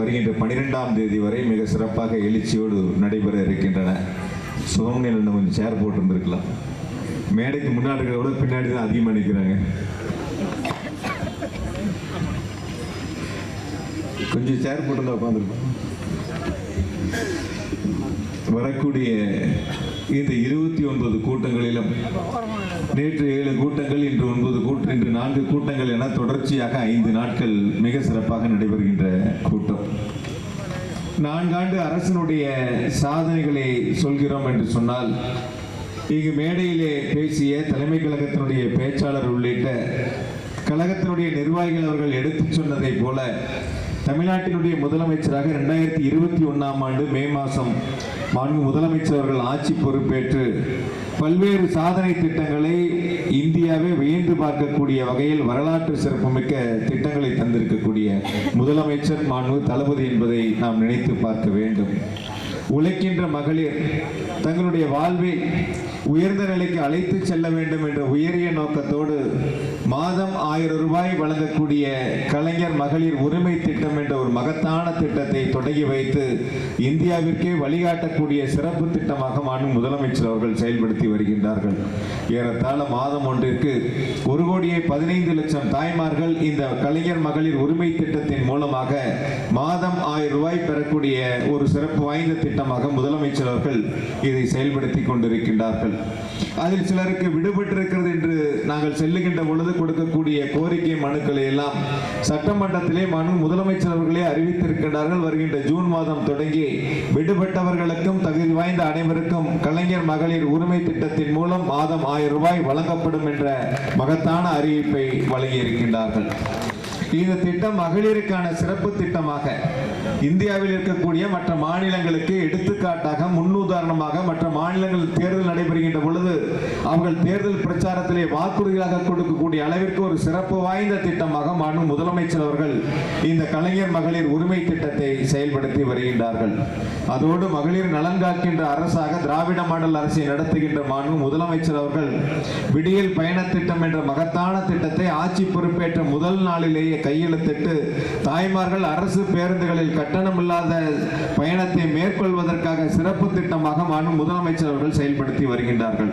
வருகின்ற பனிரெண்டாம் தேதி வரை மிக சிறப்பாக எழுச்சியோடு நடைபெற இருக்கின்றன. சுகமணியில் இன்னும் கொஞ்சம் சேர் போட்டிருந்துருக்கலாம். மேடைக்கு முன்னாடி இருக்கிறத விட பின்னாடி தான் அதிகமாக நிற்கிறாங்க கொஞ்சம் சேர் போட்டு உட்காந்துருக்கோம் வரக்கூடிய இந்த இருபத்தி ஒன்பது கூட்டங்களிலும் நேற்று ஏழு கூட்டங்கள் இன்று ஒன்பது கூட்டம் இன்று நான்கு கூட்டங்கள் என தொடர்ச்சியாக ஐந்து நாட்கள் மிக சிறப்பாக நடைபெறுகின்ற கூட்டம். நான்காண்டு அரசனுடைய சாதனைகளை சொல்கிறோம் என்று சொன்னால் இங்கு மேடையிலே பேசிய தலைமை கழகத்தினுடைய பேச்சாளர் உள்ளிட்ட கழகத்தினுடைய நிர்வாகிகள் அவர்கள் எடுத்து சொன்னதைப் போல தமிழ்நாட்டினுடைய முதலமைச்சராக ரெண்டாயிரத்தி இருபத்தி ஒன்றாம் ஆண்டு மே மாதம் மாண்பு முதலமைச்சர் அவர்கள் ஆட்சி பொறுப்பேற்று பல்வேறு சாதனை திட்டங்களை இந்தியாவே வியந்து பார்க்கக்கூடிய வகையில் வரலாற்று சிறப்புமிக்க திட்டங்களை தந்திருக்கக்கூடிய முதலமைச்சர் மாண்பு தளபதி என்பதை நாம் நினைத்து பார்க்க வேண்டும். உழைக்கின்ற மகளிர் தங்களுடைய வாழ்வை உயர்ந்த நிலைக்கு அழைத்து செல்ல வேண்டும் என்ற உயரிய நோக்கத்தோடு மாதம் ஆயிரம் ரூபாய் வழங்கக்கூடிய கலைஞர் மகளிர் உரிமை திட்டம் என்ற ஒரு மகத்தான திட்டத்தை தொடங்கி வைத்து இந்தியாவிற்கே வழிகாட்டக்கூடிய சிறப்பு திட்டமாக மாண்பு முதலமைச்சர் அவர்கள் செயல்படுத்தி வருகின்றார்கள். ஏறத்தாழ மாதம் ஒன்றிற்கு ஒரு கோடியே பதினைந்து லட்சம் தாய்மார்கள் இந்த கலைஞர் மகளிர் உரிமை திட்டத்தின் மூலமாக மாதம் ஆயிரம் ரூபாய் பெறக்கூடிய ஒரு சிறப்பு வாய்ந்த திட்டமாக முதலமைச்சர் அவர்கள் இதை செயல்படுத்தி கொண்டிருக்கின்றார்கள். அதில் சிலருக்கு விடுபட்டிருக்கிறது என்று நாங்கள் செல்லுகின்ற பொழுது கொடுக்கக்கூடிய கோரிக்கை மனுக்களை எல்லாம் சட்டமன்றத்திலே மனு முதலமைச்சர் அவர்களே அறிவித்திருக்கிறார்கள். வருகின்ற ஜூன் மாதம் தொடங்கி விடுபட்டவர்களுக்கும் தகுதி வாய்ந்த அனைவருக்கும் கலைஞர் மகளிர் உரிமை திட்டத்தின் மூலம் மாதம் ஆயிரம் ரூபாய் வழங்கப்படும் என்ற மகத்தான அறிவிப்பை வழங்கியிருக்கின்றார்கள். இந்த திட்டம் மகளிருக்கான சிறப்பு திட்டமாக இந்தியாவில் இருக்கக்கூடிய மற்ற மாநிலங்களுக்கு எடுத்துக்காட்டாக முன்னுதாரணமாக மற்ற மாநிலங்களில் தேர்தல் நடைபெறுகின்ற பொழுது அவர்கள் தேர்தல் பிரச்சாரத்திலே வாக்குறுதிகளாக கொடுக்கக்கூடிய அளவிற்கு ஒரு சிறப்பு வாய்ந்த திட்டமாக மாண்பு முதலமைச்சர் அவர்கள் இந்த கலைஞர் மகளிர் உரிமை திட்டத்தை செயல்படுத்தி வருகின்றார்கள். அதோடு மகளிர் நலன் காக்கின்ற அரசாக திராவிட மாடல் அரசை நடத்துகின்ற மாண்பு முதலமைச்சர் அவர்கள் விடியல் பயண திட்டம் என்ற மகத்தான திட்டத்தை ஆட்சி பொறுப்பேற்ற முதல் நாளிலேயே கையெழுத்திட்டு தாய்மார்கள் அரசு பேருந்துகளில் கட்ட கட்டணமில்லாத பயணத்தை மேற்கொள்வதற்காக சிறப்பு திட்டமாக மாண்பு முதலமைச்சர் அவர்கள் செயல்படுத்தி வருகின்றார்கள்.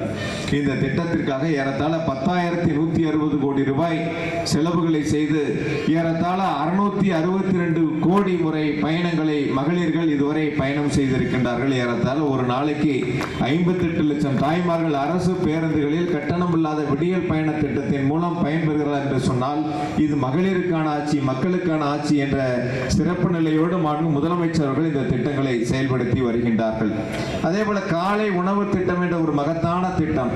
இந்த திட்டத்திற்காக ஏறத்தாழ பத்தாயிரத்தி நூத்தி அறுபது கோடி ரூபாய் செலவுகளை செய்து ஏறத்தாழ அறுநூத்தி அறுபத்தி ரெண்டு கோடி முறை பயணங்களை மகளிர்கள் இதுவரை பயணம் செய்திருக்கின்றார்கள். ஏறத்தாழ ஒரு நாளைக்கு ஐம்பத்தெட்டு லட்சம் தாய்மார்கள் அரசு பேருந்துகளில் கட்டணம் இல்லாத விடியல் பயண திட்டத்தின் மூலம் பயன்பெறுகிறார் என்று சொன்னால் இது மகளிருக்கான ஆட்சி மக்களுக்கான ஆட்சி என்ற சிறப்பு நிலையோடு மாண்பு முதலமைச்சர் இந்த திட்டங்களை செயல்படுத்தி வருகின்றார்கள். அதே போல காலை உணவு திட்டம் என்ற ஒரு மகத்தான திட்டம்.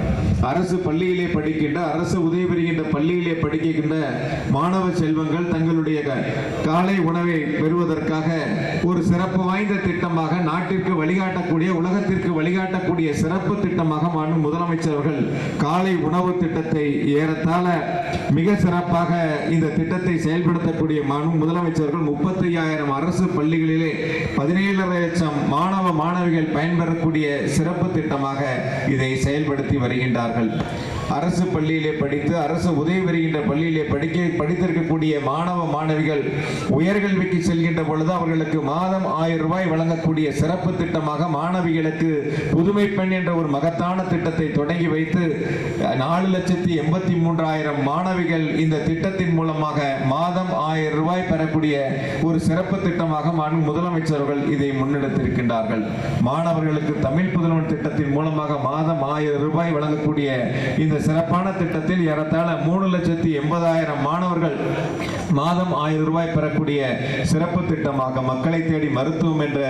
அரசு பள்ளியிலே படிக்கின்ற அரசு உதவி பெறுகின்ற பள்ளியிலே படிக்கின்ற மாணவ செல்வங்கள் தங்களுடைய காலை உணவை பெறுவதற்காக ஒரு சிறப்பு வாய்ந்த திட்டமாக நாட்டிற்கு வழிகாட்டக்கூடிய உலகத்திற்கு வழிகாட்டக்கூடிய சிறப்பு திட்டம் திட்டமாக மாண்பு முதலமைச்சர் அவர்கள் காலை உணவு திட்டத்தை ஏறத்தாழ மிக சிறப்பாக இந்த திட்டத்தை செயல்படுத்தக்கூடிய மாண்பு முதலமைச்சர்கள் முப்பத்தி ஐயாயிரம் அரசு பள்ளிகளிலே பதினேழரை லட்சம் மாணவ மாணவிகள் பயன்பெறக்கூடிய சிறப்பு திட்டமாக இதை செயல்படுத்தி வருகின்றார்கள். அரசு பள்ளியிலே படித்து அரசு உதவி வருகின்ற பள்ளியிலே படிக்க படித்திருக்கக்கூடிய மாணவ மாணவிகள் உயர்கல்விக்கு செல்கின்ற பொழுது அவர்களுக்கு மாதம் ஆயிரம் ரூபாய் வழங்கக்கூடிய சிறப்பு திட்டமாக மாணவிகளுக்கு புதுமை பெண் என்ற ஒரு மகத்தான திட்டத்தை தொடங்கி வைத்து நாலு லட்சத்தி எண்பத்தி மூன்றாயிரம் மாணவிகள் இந்த திட்டத்தின் மூலமாக மாதம் ஆயிரம் ரூபாய் பெறக்கூடிய ஒரு சிறப்பு திட்டமாக முதலமைச்சர்கள் முதலமைச்சர் அவர்கள் இதை முன்னெடுத்திருக்கின்றார்கள். மாணவர்களுக்கு தமிழ் புதல்வன் திட்டத்தின் மூலமாக மாதம் ஆயிரம் ரூபாய் வழங்கக்கூடிய இந்த சிறப்பான திட்டத்தில் ஏறத்தாழ மூணு லட்சத்தி எண்பதாயிரம் மாணவர்கள் மாதம் ஆயிரம் ரூபாய் பெறக்கூடிய சிறப்பு திட்டமாக மக்களை தேடி மருத்துவம் என்ற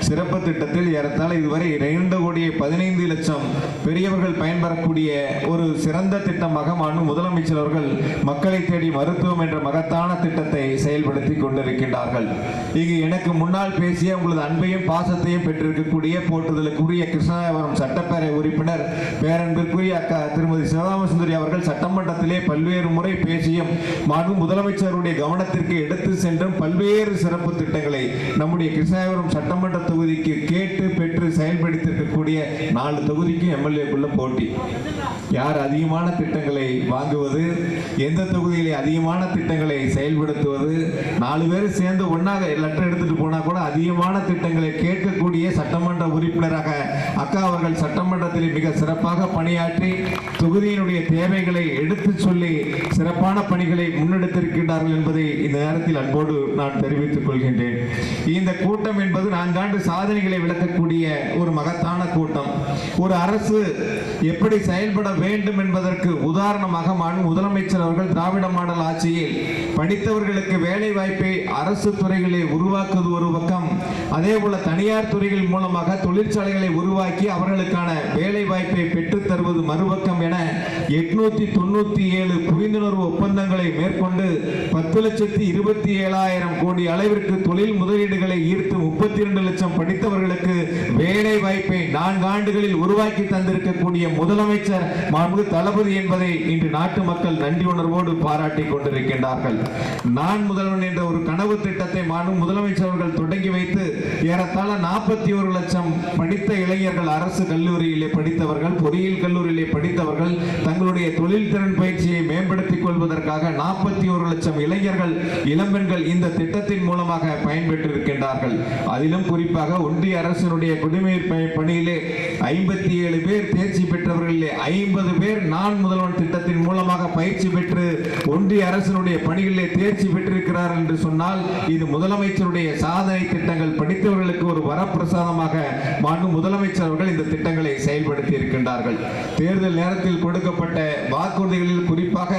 சிறப்பு திட்டத்தில் ஏறத்தாழ இதுவரை இரண்டு கோடியே பதினைந்து லட்சம் பெரியவர்கள் பயன்பெறக்கூடிய ஒரு சிறந்த திட்டமாக மாண்பு முதலமைச்சர் அவர்கள் மக்களை தேடி மருத்துவம் என்ற மகத்தான திட்டத்தை செயல்படுத்தி கொண்டிருக்கின்றார்கள். இங்கு எனக்கு முன்னால் பேசிய உங்களது அன்பையும் பாசத்தையும் பெற்றிருக்கக்கூடிய போற்றுதலுக்குரிய கிருஷ்ணாபுரம் சட்டப்பேரவை உறுப்பினர் பேரன்பிற்குரிய அக்கா திருமதி சிவராமசுந்தரி அவர்கள் சட்டமன்றத்திலே பல்வேறு முறை பேசியும் மாண்பு முதலமைச்சருடைய கவனத்திற்கு எடுத்து சென்றும் பல்வேறு சிறப்பு திட்டங்களை நம்முடைய கிருஷ்ணாபுரம் சட்டமன்ற தொகுதிக்கு கேட்டு பெற்று செயல்படுத்தியிருக்கக்கூடிய நாலு தொகுதி தொகுதிக்கும் எம்எல்ஏக்குள்ள போட்டி. யார் அதிகமான திட்டங்களை வாங்குவது எந்த தொகுதியிலே அதிகமான திட்டங்களை செயல்படுத்துவது நாலு பேர் சேர்ந்து ஒன்றாக லெட்டர் எடுத்துட்டு போனால் கூட அதிகமான திட்டங்களை கேட்கக்கூடிய சட்டமன்ற உறுப்பினராக அக்கா அவர்கள் சட்டமன்றத்தில் மிக சிறப்பாக பணியாற்றி தொகுதியினுடைய தேவைகளை எடுத்து சொல்லி சிறப்பான பணிகளை முன்னெடுத்திருக்கின்றார்கள் என்பதை இந்த நேரத்தில் அன்போடு நான் தெரிவித்துக் கொள்கின்றேன். இந்த கூட்டம் என்பது நான்காண்டு சாதனைகளை விளக்கக்கூடிய ஒரு மகத்தான கூட்டம். ஒரு ஒரு அரசு எப்படி செயல்பட வேண்டும் என்பதற்கு உதாரணமாக முதலமைச்சர் அவர்கள் திராவிட மாடல் ஆட்சியில் படித்தவர்களுக்கு வேலை வாய்ப்பை அரசு துறைகளை உருவாக்குவது ஒரு பக்கம். அதே போல தனியார் துறைகள் மூலமாக தொழிற்சாலைகளை உருவாக்கி அவர்களுக்கான வேலை வாய்ப்பை பெற்றுத் தருவது மறுபக்கம் என எட்நூத்தி தொண்ணூத்தி ஏழு புரிந்துணர்வு ஒப்பந்தங்களை மேற்கொண்டு பத்து லட்சத்தி இருபத்தி ஏழாயிரம் கோடி அளவிற்கு தொழில் முதலீடுகளை ஈர்த்து முப்பத்தி இரண்டு லட்சம் படித்தவர்களுக்கு வேலை வாய்ப்பை நான்கு ஆண்டுகளில் உருவாக்கி உருவாக்கி தந்திருக்கக்கூடிய முதலமைச்சர் மாண்பு தளபதி என்பதை இன்று நாட்டு மக்கள் நன்றி உணர்வோடு பாராட்டி கொண்டிருக்கின்றார்கள். நான் முதல்வன் என்ற ஒரு கனவு திட்டத்தை மாண்பு முதலமைச்சர் அவர்கள் தொடங்கி வைத்து ஏறத்தாழ நாற்பத்தி ஒரு லட்சம் படித்த இளைஞர்கள் அரசு கல்லூரியிலே படித்தவர்கள் பொறியியல் கல்லூரியிலே படித்தவர்கள் தங்களுடைய தொழில் திறன் பயிற்சியை மேம்படுத்திக் கொள்வதற்காக நாற்பத்தி ஒரு லட்சம் இளைஞர்கள் இளம்பெண்கள் இந்த திட்டத்தின் மூலமாக பயன்பெற்றிருக்கின்றார்கள். அதிலும் குறிப்பாக ஒன்றிய அரசினுடைய குடிநீர் ஐம்பத்தி இருபத்தி ஏழு பேர் தேர்ச்சி பெற்றவர்களில் ஐம்பது பேர் நான் முதல்வன் திட்டத்தின் மூலமாக பயிற்சி பெற்று ஒன்றிய அரசினுடைய பணிகளிலே தேர்ச்சி பெற்றிருக்கிறார் என்று சொன்னால் இது முதலமைச்சருடைய சாதனை திட்டங்கள். படித்தவர்களுக்கு ஒரு வரப்பிரசாதமாக மாண்பு முதலமைச்சர் அவர்கள் இந்த திட்டங்களை செயல்படுத்தி இருக்கின்றார்கள். தேர்தல் நேரத்தில் கொடுக்கப்பட்ட வாக்குறுதிகளில் குறிப்பாக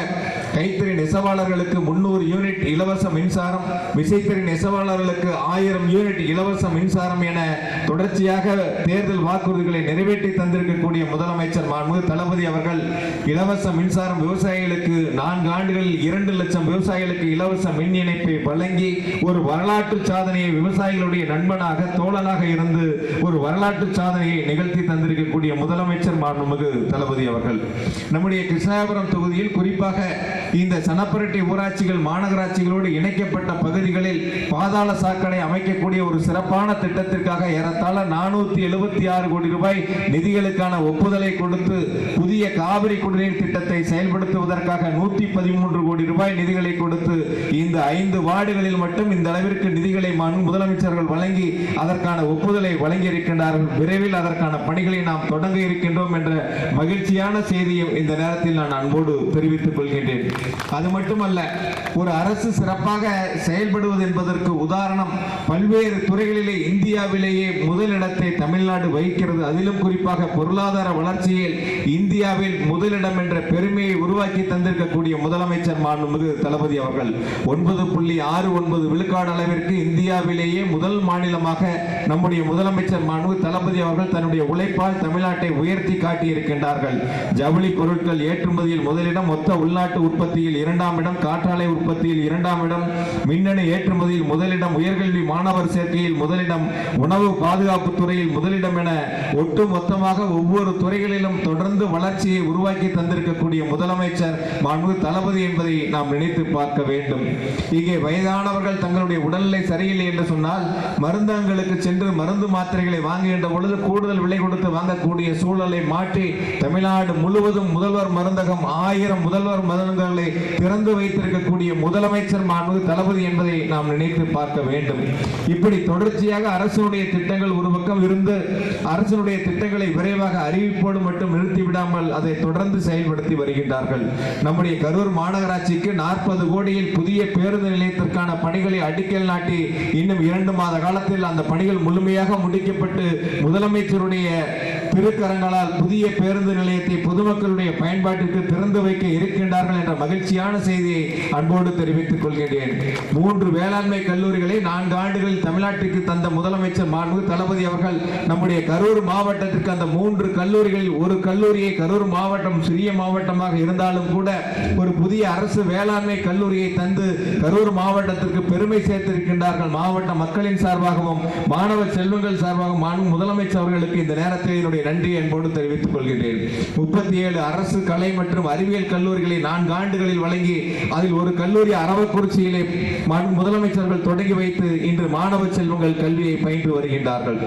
கைத்தறி நெசவாளர்களுக்கு முன்னூறு யூனிட் இலவச மின்சாரம் விசைத்தறி நெசவாளர்களுக்கு ஆயிரம் யூனிட் இலவச மின்சாரம் என தொடர்ச்சியாக தேர்தல் வாக்குறுதிகளை நிறைவேற்றி தந்திருக்கக்கூடிய முதலமைச்சர் மாண்புமிகு தளபதி அவர்கள் இலவச மின்சாரம் விவசாயிகளுக்கு நான்கு ஆண்டுகளில் இரண்டு லட்சம் விவசாயிகளுக்கு இலவச மின் இணைப்பை வழங்கி ஒரு வரலாற்று சாதனையை விவசாயிகளுடைய நண்பனாக தோழனாக இருந்து ஒரு வரலாற்று சாதனையை நிகழ்த்தி தந்திருக்கக்கூடிய முதலமைச்சர் மாண்புமிகு தளபதி அவர்கள். நம்முடைய கிருஷ்ணாபுரம் தொகுதியில் குறிப்பாக இந்த சனப்பரட்டி ஊராட்சிகள் மாநகராட்சிகளோடு இணைக்கப்பட்ட பகுதிகளில் பாதாள சாக்கடை அமைக்கக்கூடிய ஒரு சிறப்பான திட்டத்திற்காக ஏறத்தாழ நானூத்தி எழுபத்தி ஆறு கோடி ரூபாய் நிதிகளுக்கான ஒப்புதலை கொடுத்து புதிய காவிரி குடிநீர் திட்டத்தை செயல்படுத்துவதற்காக நூத்தி பதிமூன்று கோடி ரூபாய் நிதிகளை கொடுத்து இந்த ஐந்து வார்டுகளில் மட்டும் இந்த அளவிற்கு நிதிகளை முதலமைச்சர்கள் வழங்கி அதற்கான ஒப்புதலை வழங்கி இருக்கின்றார்கள் விரைவில் அதற்கான பணிகளை நாம் தொடங்க இருக்கின்றோம் என்ற மகிழ்ச்சியான செய்தியும் இந்த நேரத்தில் நான் அன்போடு தெரிவித்துக் கொள்கின்றேன். அது மட்டுமல்ல ஒரு அரசு சிறப்பாக செயல்படுவது என்பதற்கு உதாரணம் பல்வேறு துறைகளிலே இந்தியாவிலேயே முதலிடத்தை தமிழ்நாடு வகிக்கிறது. அதிலும் குறிப்பாக பொருளாதார வளர்ச்சியில் இந்தியாவில் முதலிடம் என்ற பெருமையை உருவாக்கி தந்திருக்கக்கூடிய முதலமைச்சர் மாண்புமிகு தளபதி அவர்கள். ஒன்பது புள்ளி ஆறு ஒன்பது விழுக்காடு அளவிற்கு இந்தியாவிலேயே முதல் மாநிலமாக நம்முடைய முதலமைச்சர் மாண்பு தளபதி அவர்கள் தன்னுடைய உழைப்பால் தமிழ்நாட்டை உயர்த்தி காட்டியிருக்கின்றார்கள். ஜவுளி பொருட்கள் ஏற்றுமதியில் முதலிடம் மொத்த உள்நாட்டு உற்பத்தியில் இரண்டாம் இடம் காற்றாலை உற்பத்தியில் இரண்டாம் இடம் மின்னணு ஏற்றுமதியில் முதலிடம் உயர்கல்வி மாணவர் சேர்க்கையில் முதலிடம் உணவு பாதுகாப்பு துறையில் முதலிடம் என ஒட்டு மொத்தமாக ஒவ்வொரு துறைகளிலும் தொடர்ந்து வளர்ச்சியை உருவாக்கி தந்திருக்கக்கூடிய முதலமைச்சர் மாண்பு தளபதி என்பதை நாம் நினைத்து பார்க்க வேண்டும். இங்கே வயதானவர்கள் தங்களுடைய உடல்நிலை சரியில்லை என்று சொன்னால் மருந்தகங்களுக்கு சென்று மருந்து மாத்திரைகளை வாங்குகின்ற பொழுது கூடுதல் விலை கொடுத்து வாங்கக்கூடிய சூழலை மாற்றி தமிழ்நாடு முழுவதும் முதல்வர் மருந்தகம் ஆயிரம் முதல்வர் மருந்தகங்களை என்பதை திறந்து வைத்திருக்கக்கூடிய முதலமைச்சர் மாண்பு தளபதி என்பதை நாம் நினைத்து பார்க்க வேண்டும். இப்படி தொடர்ச்சியாக அரசுடைய திட்டங்கள் ஒரு பக்கம் இருந்து அரசனுடைய திட்டங்களை விரைவாக அறிவிப்போடு மட்டும் நிறுத்திவிடாமல் அதை தொடர்ந்து செயல்படுத்தி வருகின்றார்கள். நம்முடைய கரூர் மாநகராட்சிக்கு நாற்பது கோடியில் புதிய பேருந்து நிலையத்திற்கான பணிகளை அடிக்கல் நாட்டி இன்னும் இரண்டு மாத காலத்தில் அந்த பணிகள் முழுமையாக முடிக்கப்பட்டு முதலமைச்சருடைய திருக்கரங்களால் புதிய பேருந்து நிலையத்தை பொதுமக்களுடைய பயன்பாட்டிற்கு திறந்து வைக்க இருக்கின்றார்கள் என்ற மகிழ்ச்சியான செய்தியை அன்போடு தெரிவித்துக் கொள்கின்றேன். மூன்று வேளாண்மை கல்லூரிகளை நான்கு ஆண்டுகளில் தமிழ்நாட்டிற்கு தந்த முதலமைச்சர் மாண்பு தளபதி அவர்கள் நம்முடைய கரூர் மாவட்டத்திற்கு அந்த மூன்று கல்லூரிகளில் ஒரு கல்லூரியை கரூர் மாவட்டம் சிறிய மாவட்டமாக இருந்தாலும் கூட ஒரு புதிய அரசு வேளாண்மை கல்லூரியை தந்து கரூர் மாவட்டத்திற்கு பெருமை சேர்த்திருக்கின்றார்கள். மாவட்ட மக்களின் சார்பாகவும் மாணவ செல்வங்கள் சார்பாகவும் மாண்பு முதலமைச்சர் அவர்களுக்கு இந்த நேரத்தில் என்னுடைய நன்றி என்போடு தெரிவித்துக் கொள்கிறேன் முப்பத்தி ஏழு அரசு கலை மற்றும் அறிவியல் கல்லூரிகளை நான்கு ஆண்டுகளில் வழங்கி அதில் ஒரு கல்லூரி அரவக்குறிச்சியிலே ம- முதலமைச்சர்கள் தொடங்கி வைத்து இன்று மாணவ செல்வங்கள் கல்வியை பயின்று வருகின்றார்கள்.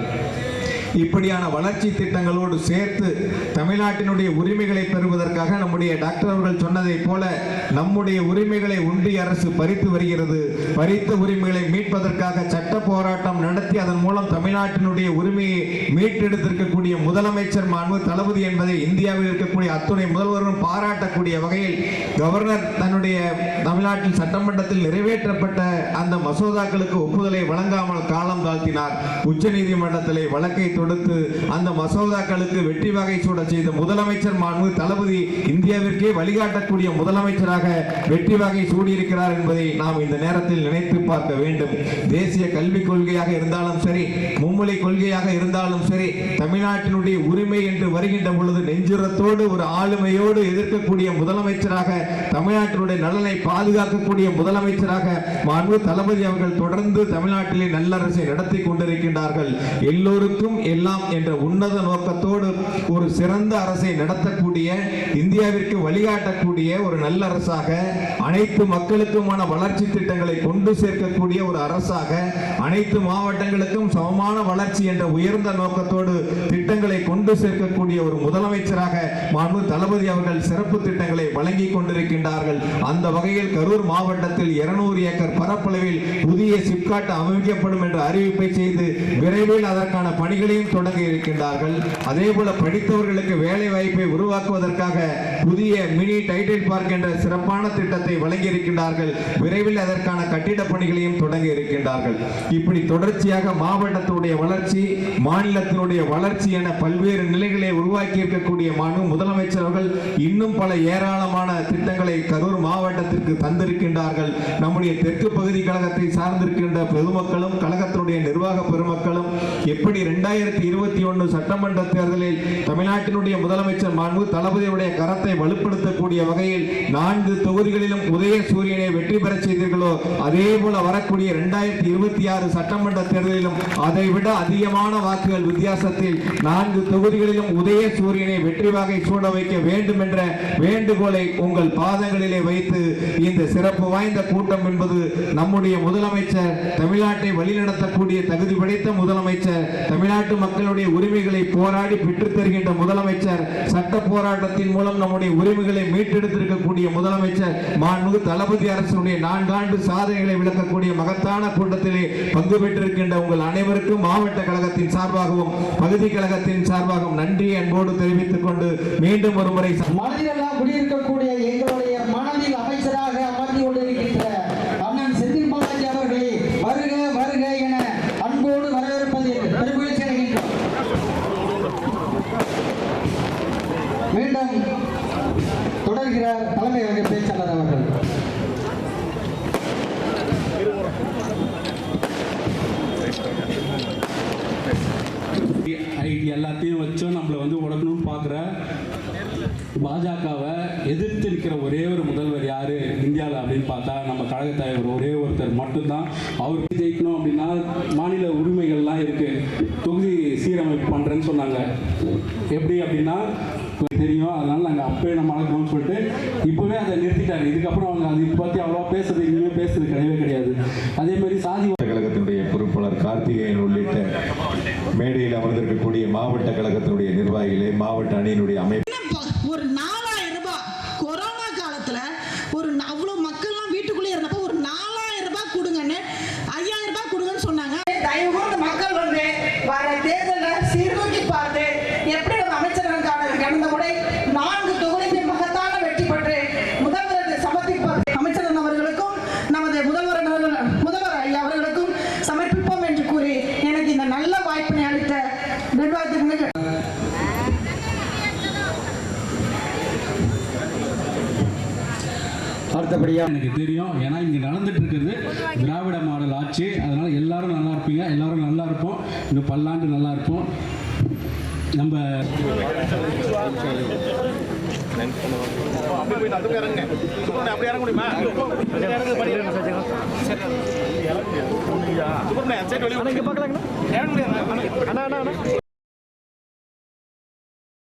இப்படியான வளர்ச்சி திட்டங்களோடு சேர்த்து தமிழ்நாட்டினுடைய உரிமைகளை பெறுவதற்காக நம்முடைய டாக்டர் அவர்கள் சொன்னதைப் போல நம்முடைய உரிமைகளை ஒன்றிய அரசு பறித்து வருகிறது. பறித்த உரிமைகளை மீட்பதற்காக சட்ட போராட்டம் நடத்தி அதன் மூலம் தமிழ்நாட்டினுடைய உரிமையை மீட்டெடுத்திருக்கக்கூடிய முதலமைச்சர் மாண்பு தளபதி என்பதை இந்தியாவில் இருக்கக்கூடிய அத்துணை முதல்வரும் பாராட்டக்கூடிய வகையில் கவர்னர் தன்னுடைய தமிழ்நாட்டில் சட்டமன்றத்தில் நிறைவேற்றப்பட்ட அந்த மசோதாக்களுக்கு ஒப்புதலை வழங்காமல் காலம் தாழ்த்தினார். உச்சநீதிமன்றத்திலே வழக்கை தொடுத்து அந்த மசோதாக்களுக்கு வெற்றி வகை சூட செய்த முதலமைச்சர் மாண்பு தளபதி இந்தியாவிற்கே வழிகாட்டக்கூடிய முதலமைச்சராக வெற்றி வகை சூடியிருக்கிறார் என்பதை நாம் இந்த நேரத்தில் நினைத்து பார்க்க வேண்டும். தேசிய கல்விக் கொள்கையாக இருந்தாலும் சரி மும்மொழி கொள்கையாக இருந்தாலும் சரி தமிழ்நாட்டினுடைய உரிமை என்று வருகின்ற பொழுது நெஞ்சுரத்தோடு ஒரு ஆளுமையோடு எதிர்க்கக்கூடிய முதலமைச்சராக தமிழ்நாட்டினுடைய நலனை பாதுகாக்கக்கூடிய முதலமைச்சராக மாண்பு தளபதி அவர்கள் தொடர்ந்து தமிழ்நாட்டிலே நல்லரசை நடத்தி கொண்டிருக்கின்றார்கள். எல்லோருக்கும் எல்லாம் என்ற உன்னத நோக்கத்தோடு ஒரு சிறந்த அரசை நடத்தக்கூடிய இந்தியாவிற்கு வழிகாட்டக்கூடிய ஒரு நல்ல அரசாக அனைத்து மக்களுக்குமான வளர்ச்சி திட்டங்களை கொண்டு சேர்க்கக்கூடிய ஒரு அரசாக அனைத்து மாவட்டங்களுக்கும் சமமான வளர்ச்சி என்ற உயர்ந்த நோக்கத்தோடு திட்டங்களை கொண்டு சேர்க்கக்கூடிய ஒரு முதலமைச்சராக மாண்பு தளபதி அவர்கள் சிறப்பு திட்டங்களை வழங்கி கொண்டிருக்கின்றார்கள். அந்த வகையில் கரூர் மாவட்டத்தில் 200 ஏக்கர் பரப்பளவில் புதிய சிப்காட் அமைக்கப்படும் என்ற அறிவிப்பை செய்து விரைவில் அதற்கான பணிகளை பணிகளையும் தொடங்க இருக்கின்றார்கள். அதே போல படித்தவர்களுக்கு வேலை வாய்ப்பை உருவாக்குவதற்காக புதிய மினி டைட்டில் பார்க் என்ற சிறப்பான திட்டத்தை வழங்கி இருக்கின்றார்கள் விரைவில் அதற்கான கட்டிட பணிகளையும் தொடங்க இருக்கின்றார்கள். இப்படி தொடர்ச்சியாக மாவட்டத்தினுடைய வளர்ச்சி மாநிலத்தினுடைய வளர்ச்சி என பல்வேறு நிலைகளை உருவாக்கி இருக்கக்கூடிய மாண்பு முதலமைச்சர் அவர்கள் இன்னும் பல ஏராளமான திட்டங்களை கரூர் மாவட்டத்திற்கு தந்திருக்கின்றார்கள். நம்முடைய தெற்கு பகுதி கழகத்தை சார்ந்திருக்கின்ற பொதுமக்களும் கழகத்தினுடைய நிர்வாக பெருமக்களும் எப்படி இரண்டாயிரம் இரண்டாயிரத்தி இருபத்தி ஒன்று சட்டமன்ற தேர்தலில் தமிழ்நாட்டினுடைய முதலமைச்சர் மாண்பு தளபதியுடைய கரத்தை வலுப்படுத்தக்கூடிய வகையில் நான்கு தொகுதிகளிலும் உதய சூரியனை வெற்றி பெற செய்தீர்களோ அதே போல வரக்கூடிய இரண்டாயிரத்தி இருபத்தி ஆறு சட்டமன்ற தேர்தலிலும் அதை விட அதிகமான வாக்குகள் வித்தியாசத்தில் நான்கு தொகுதிகளிலும் உதய சூரியனை வெற்றி வாகை சூட வைக்க வேண்டும் என்ற வேண்டுகோளை உங்கள் பாதங்களிலே வைத்து இந்த சிறப்பு வாய்ந்த கூட்டம் என்பது நம்முடைய முதலமைச்சர் தமிழ்நாட்டை வழிநடத்தக்கூடிய தகுதி படைத்த முதலமைச்சர் தமிழ்நாட்டு நாட்டு மக்களுடைய உரிமைகளை போராடி பெற்றுத் தருகின்ற முதலமைச்சர் சட்ட போராட்டத்தின் மூலம் நம்முடைய உரிமைகளை மீட்டெடுத்திருக்கக்கூடிய முதலமைச்சர் மாண்புமிகு தளபதி அரசுடைய நான்காண்டு சாதனைகளை விளக்கக்கூடிய மகத்தான கூட்டத்திலே பங்கு பெற்றிருக்கின்ற உங்கள் அனைவருக்கும் மாவட்ட கழகத்தின் சார்பாகவும் பகுதி கழகத்தின் சார்பாகவும் நன்றி அன்போடு தெரிவித்துக் கொண்டு மீண்டும் ஒரு முறை குடியிருக்கக்கூடிய மட்டும்தான் அவர் ஜெயிக்கணும் அப்படின்னா மாநில உரிமைகள்லாம் இருக்கு. தொகுதி சீரமைப்பு பண்ணுறேன்னு சொன்னாங்க. எப்படி அப்படின்னா தெரியும் அதனால நாங்கள் அப்பவே நம்ம அழைக்கணும்னு சொல்லிட்டு இப்போவே அதை நிறுத்திட்டாரு. இதுக்கப்புறம் அவங்க அதை பற்றி அவ்வளோவா பேசுறது இனிமே பேசுறது கிடையவே கிடையாது. அதே மாதிரி சாதி கழகத்தினுடைய பொறுப்பாளர் கார்த்திகேயன் உள்ளிட்ட மேடையில் அமர்ந்திருக்கக்கூடிய மாவட்ட கழகத்தினுடைய நிர்வாகிகளே மாவட்ட அணியினுடைய அமைப்பு என்னப்பா, ஒரு நாலாயிரம் ரூபாய் கொரோனா காலத்துல ஒரு ந- அவ்வளவு மக்கள்லாம் வீட்டுக்குள்ளே இருந்தப்போ ஒரு நாலாயிரம் ரூபாய் கொடுங்கன்னு ஐயாயிரம் ரூபாய் கொடுங்கன்னு சொன்னாங்க தயவு கூர்ந்து மக்கள் வந்து வர தேர்தலில் சீர்தூக்கி பார்த்து எப்படி நம்ம அமைச்சர்களுக்கான கடந்த முறை நான்கு தொகுதிகளில் மகத்தான வெற்றி பெற்று முதல்வருக்கு சமர்ப்பிப்பார் அமைச்சர் அவர்களுக்கும் நமது முதல்வர் அவர்கள்- முதல்வர் ஐயா அவர்களுக்கும் சமர்ப்பிப்போம் என்று கூறி எனக்கு இந்த நல்ல வாய்ப்பினை அளித்த நிர்வாகத்திற்கு மிக அடுத்தபடியாக எனக்கு தெரியும். ஏன்னா இங்கே நடந்துட்டு இருக்கிறது திராவிட மாடல் ஆட்சி. அதனால எல்லாரும் நல்லா இருப்பீங்க. எல்லாரும் நல்லா இருப்போம். இன்னும் பல்லாண்டு நல்லா இருப்போம். நம்ம இறங்க முடியுமா